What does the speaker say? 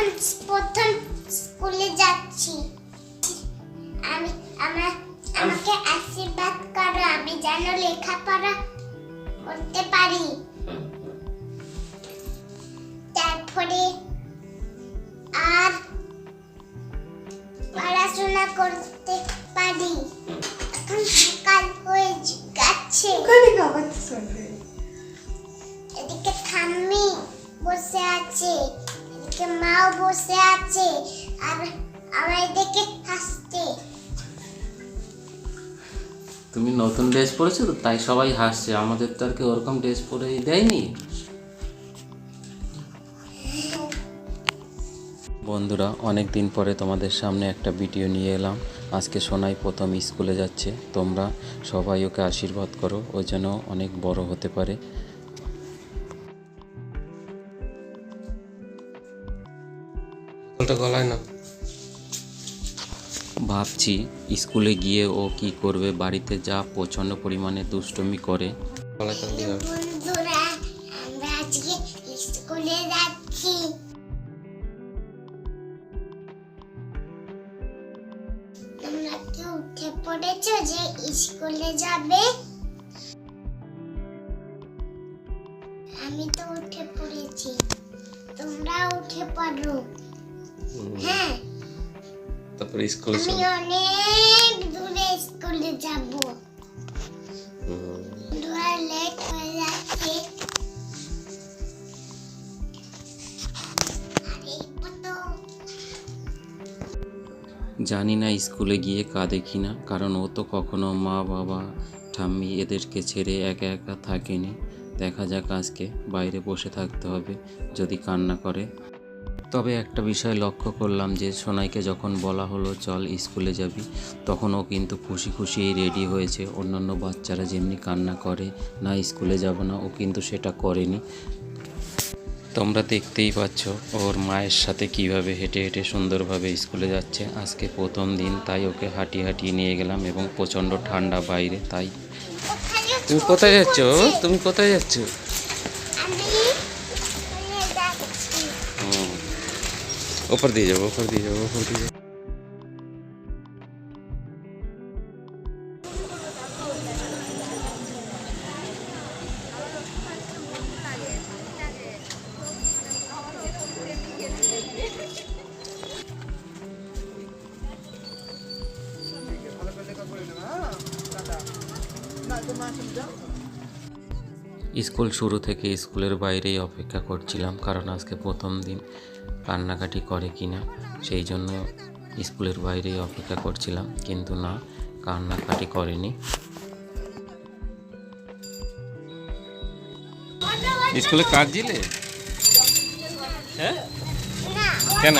এখন প্রথম স্কুলে যাচ্ছি। আমি আমার আমাকে আশীর্বাদ করো, আমি যেন লেখাপড়া করতে পারি। তারপরে আর পড়াশোনা করতে পারি। এখন মাও বসে আছে আর আমার এদিকে হাসছে। তুমি নতুন ড্রেস পরেছো তো তাই সবাই হাসছে। আমাদের তো আর কি ওরকম ড্রেস পরে দেয়নি। বন্ধুরা অনেক দিন পরে তোমাদের সামনে একটা ভিডিও নিয়ে এলাম। আজকে সোনাই প্রথম স্কুলে যাচ্ছে। তোমরা সবাই ওকে আশীর্বাদ করো ও যেন অনেক বড় হতে পারে। বলটা গলায় না। ভাবছি স্কুলে গিয়ে ও কি করবে বাড়িতে যা প্রচণ্ড পরিমাণে দুষ্টুমি করে। গলায় টানলে হবে বন্ধুরা আমরা আজকে স্কুলে যাচ্ছি। তোমরা কি উঠে পড়েছো যে স্কুলে যাবে? আমি তো উঠে পড়েছি। তোমরা উঠে পড়ো। হ্যাঁ তারপরে স্কুল আমি অনেক দূরে স্কুলে যাব। বন্ধুরা লেট হয়ে যাচ্ছে। জানি না স্কুলে গিয়ে কাঁদে কি না কারণ ও তো কখনো মা বাবা ঠাম্মি এদেরকে ছেড়ে একা একা থাকেনি। দেখা যাক আজকে বাইরে বসে থাকতে হবে যদি কান্না করে। তবে একটা বিষয় লক্ষ্য করলাম যে সোনাইকে যখন বলা হলো, চল স্কুলে যাবি, তখন ও কিন্তু খুশি খুশি রেডি হয়েছে। অন্যান্য বাচ্চারা যেমনি কান্না করে, না, স্কুলে যাব না। ও কিন্তু সেটা করেনি। তোমরা দেখতেই পাচ্ছ ওর মায়ের সাথে কীভাবে হেঁটে হেঁটে সুন্দরভাবে স্কুলে যাচ্ছে। আজকে প্রথম দিন, তাই ওকে হাঁটিয়ে হাঁটিয়ে নিয়ে গেলাম এবং প্রচণ্ড ঠান্ডা বাইরে, তাই। তুমি কোথায় যাচ্ছ? তুমি কোথায় যাচ্ছ আমি স্কুলে যাচ্ছি হুম। ওপর দিয়ে যাব ওপর দিয়ে যাব ওপর দিয়ে যাব স্কুল শুরু থেকে স্কুলের বাইরেই অপেক্ষা করছিলাম, কারণ আজকে প্রথম দিন। কান্নাকাটি করে কি না সেই জন্য স্কুলের বাইরেই অপেক্ষা করছিলাম, কিন্তু না, কান্নাকাটি করেনি। স্কুলে কাজ দিলে? হ্যাঁ? কেন?